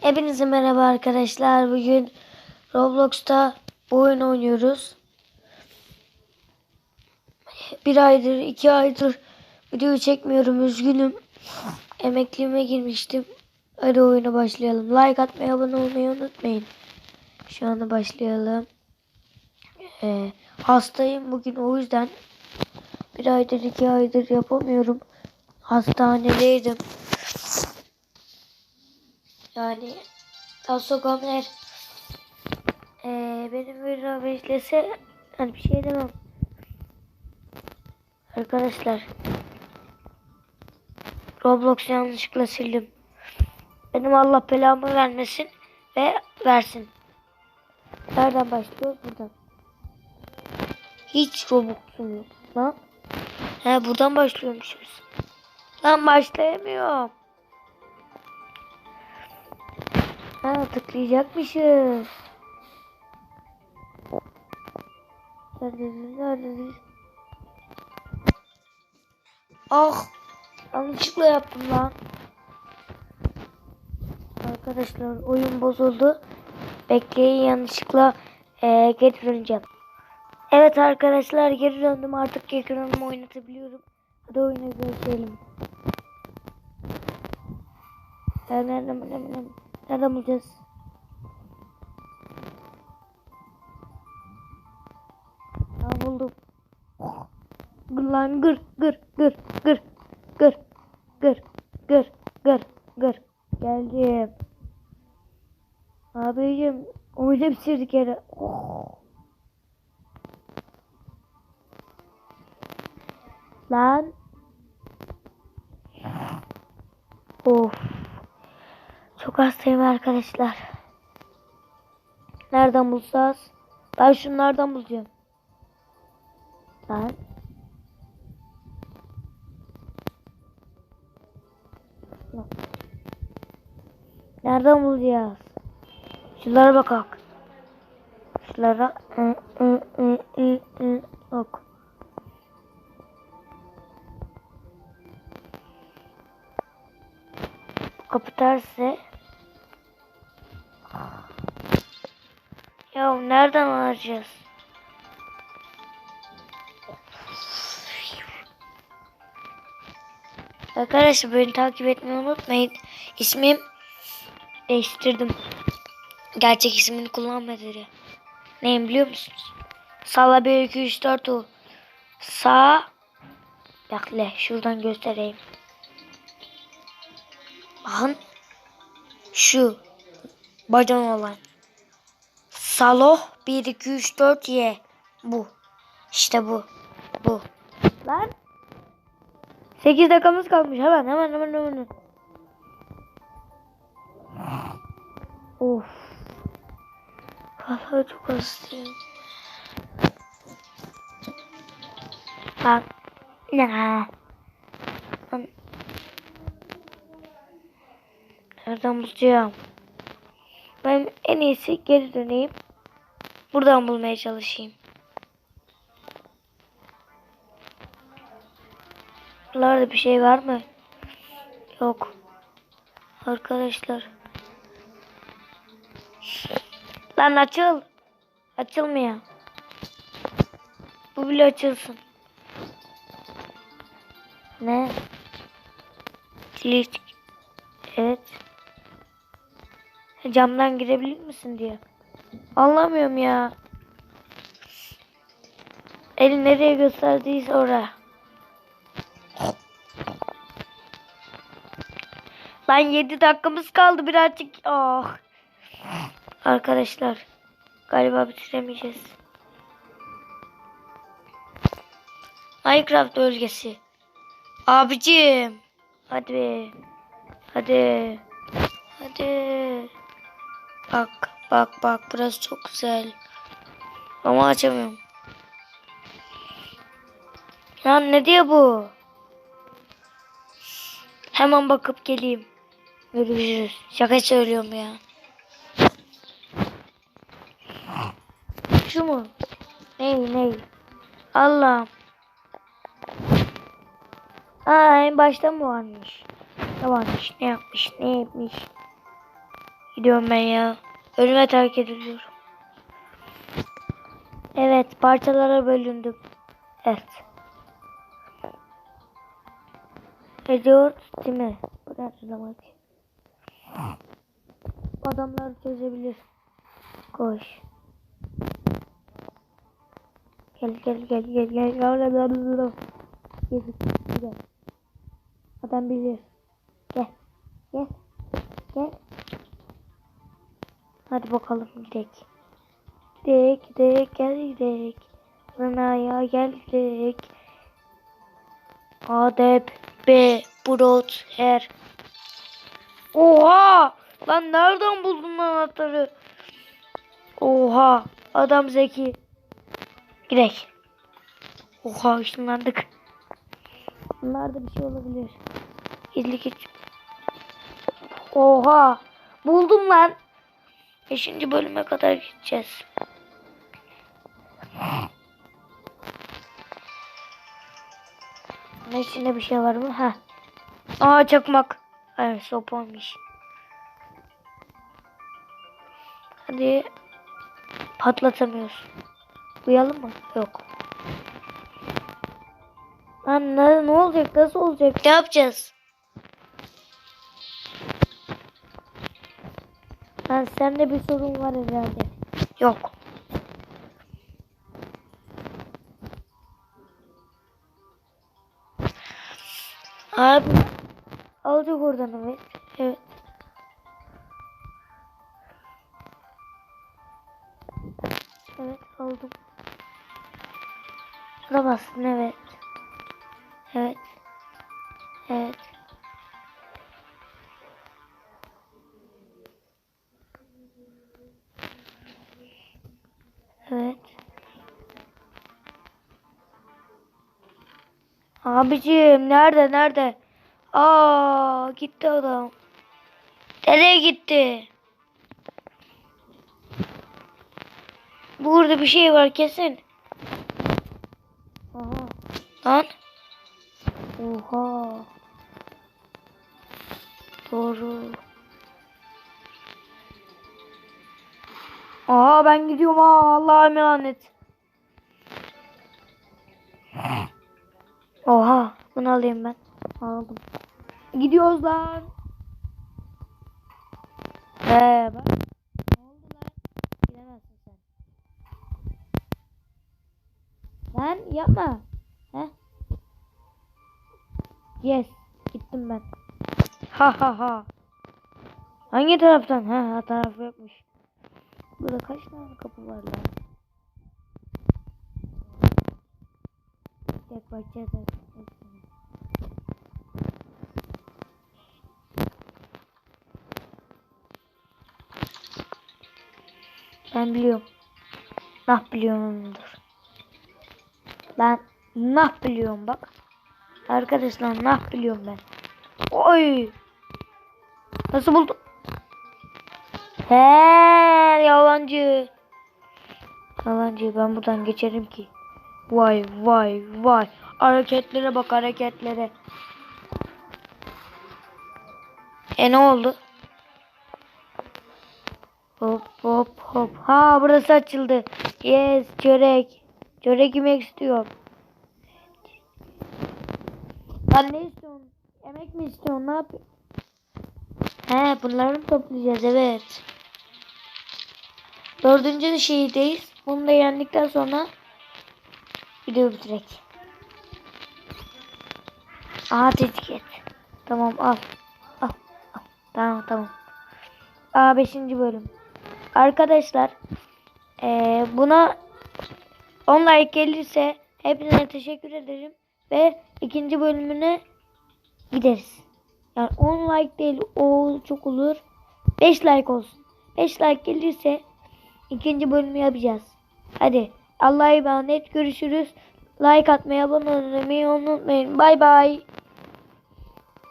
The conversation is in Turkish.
Hepinize merhaba arkadaşlar. Bugün Roblox'ta oyun oynuyoruz. Bir aydır, iki aydır video çekmiyorum. Üzgünüm. Emekliliğime girmiştim. Hadi oyuna başlayalım. Like atmayı, abone olmayı unutmayın. Şu anda başlayalım. Ee, hastayım bugün o yüzden bir aydır, iki aydır yapamıyorum. Hastanedeydim. Yani Tasso Gamer eee benim video beklese hani bir şey demem. Arkadaşlar Roblox yanlışlıkla sildim. Benim Allah belamı vermesin ve versin. Nereden başlıyoruz? Buradan. Hiç Roblox'um yok. Lan. He buradan başlıyormuşuz. Lan başlayamıyorum. Ha tıklayacakmışız. Neredesiniz? Neredesiniz? Ah! Yanlışlıkla yaptım lan. Arkadaşlar oyun bozuldu. Bekleyin yanlışlıkla eee geri döneceğim. Evet arkadaşlar geri döndüm artık ekranımı oynatabiliyorum. Hadi oyuna görüşelim. Nereden nereden nereden nereden bulacağız? Ha buldum. Gır lan gır gır gır gır gır gır gır gır gır geldim. Abicim oyunu bitirdik yere. Lan. Of. Çok hastayım arkadaşlar. Nereden bulacağız? Ben şunlardan bulacağım. Lan. Nereden bulacağız? Şunlara bakak. Şunlara. Yok. Kapı tersi. Ya nereden alacağız? Arkadaşlar beni takip etmeyi unutmayın. İsmim değiştirdim. Gerçek ismini kullanmadı. Neyim biliyor musunuz? Salla 1 2 3 4 o. Sağ Bekle şuradan göstereyim. Bakın. Şu. Bacan olan. Saloh 1 2 3 4 Y. Bu. İşte bu. Bu. Lan. 8 dakikamız kalmış. Hemen hemen hemen hemen. Of. Vallahi çok hastayım. Bak. Ya. Nereden bulacağım? Ben en iyisi geri döneyim. Buradan bulmaya çalışayım. Buralarda bir şey var mı? Yok. Arkadaşlar. Lan açıl. Açılmıyor. Bu bile açılsın. Ne? Kilit. Evet. Camdan girebilir misin diyor. Anlamıyorum ya. El nereye gösterdiyse oraya. Lan 7 dakikamız kaldı birazcık. Ah. Arkadaşlar. Galiba bitiremeyeceğiz. Minecraft bölgesi. Abicim. Hadi. Hadi. Hadi. Bak bak bak burası çok güzel. Ama açamıyorum. Ya ne diyor bu? Hemen bakıp geleyim. Görüşürüz. Şaka söylüyorum ya. Şu mu? Ney ney? Allah'ım. Aa en başta mı varmış? Ne varmış? Ne yapmış? Ne yapmış? Gidiyorum ben ya. Ölüme terk ediliyorum. Evet parçalara bölündüm. Evet. Edward değil mi? Da zaman. Adamlar çözebilir. Koş. Gel gel gel gel gel gel gel gel gel Adam bilir. Gel. Gel. Gel. Hadi bakalım gidelim. Gidelim gidelim gel gidelim. Rana'ya geldik. Adep B Brot Her. Oha! Lan nereden buldun anahtarı? Oha! Adam zeki. Gidelim. Oha ışınlandık. Bunlarda bir şey olabilir. Gizli geç. Oha! Buldum lan. Beşinci bölüme kadar gideceğiz. Ne içinde bir şey var mı? Ha. Aa çakmak. Evet sopaymış. Hadi. Patlatamıyoruz. Uyalım mı? Yok. Lan ne, ne olacak? Nasıl olacak? Ne yapacağız? Lan sende bir sorun var herhalde. Yok. Abi alacak oradan evet. Evet. Evet aldım. Buna bastın. Evet. Evet. Evet. Abicim nerede nerede? Aa gitti adam. Nereye gitti? Burada bir şey var kesin. Aha. Lan. Oha. Doğru. Aha ben gidiyorum ha Allah'a emanet. Oha bunu alayım ben. Aldım. Gidiyoruz lan. Ee bak. Ne oldu lan? Gidemezsin sen. Lan yapma. He? Yes. Gittim ben. Ha ha ha. Hangi taraftan? Ha, ha taraf yokmuş. Burada kaç tane kapı var lan? Tek hepsini. Ben biliyorum. Nah biliyorumdur. Ben nah biliyorum bak. Arkadaşlar nah biliyorum ben. Oy. Nasıl buldun? He yalancı. Yalancı ben buradan geçerim ki. Vay vay vay. Hareketlere bak hareketlere. E ne oldu? Hop hop hop. Ha burası açıldı. Yes çörek. Çörek yemek istiyorum. Lan ne istiyorsun? Yemek mi istiyorsun? Ne yapıyorsun? He bunları mı toplayacağız? Evet. Dördüncü şeydeyiz. Bunu da yendikten sonra video bitirek. Aha etiket. Tamam al. Al. al. Tamam tamam. Aa 5. bölüm. Arkadaşlar eee, buna 10 like gelirse hepinize teşekkür ederim. Ve ikinci bölümüne gideriz. Yani 10 like değil o çok olur. 5 like olsun. 5 like gelirse ikinci bölümü yapacağız. Hadi Allah'a emanet görüşürüz. Like atmayı abone olmayı unutmayın. Bay bay.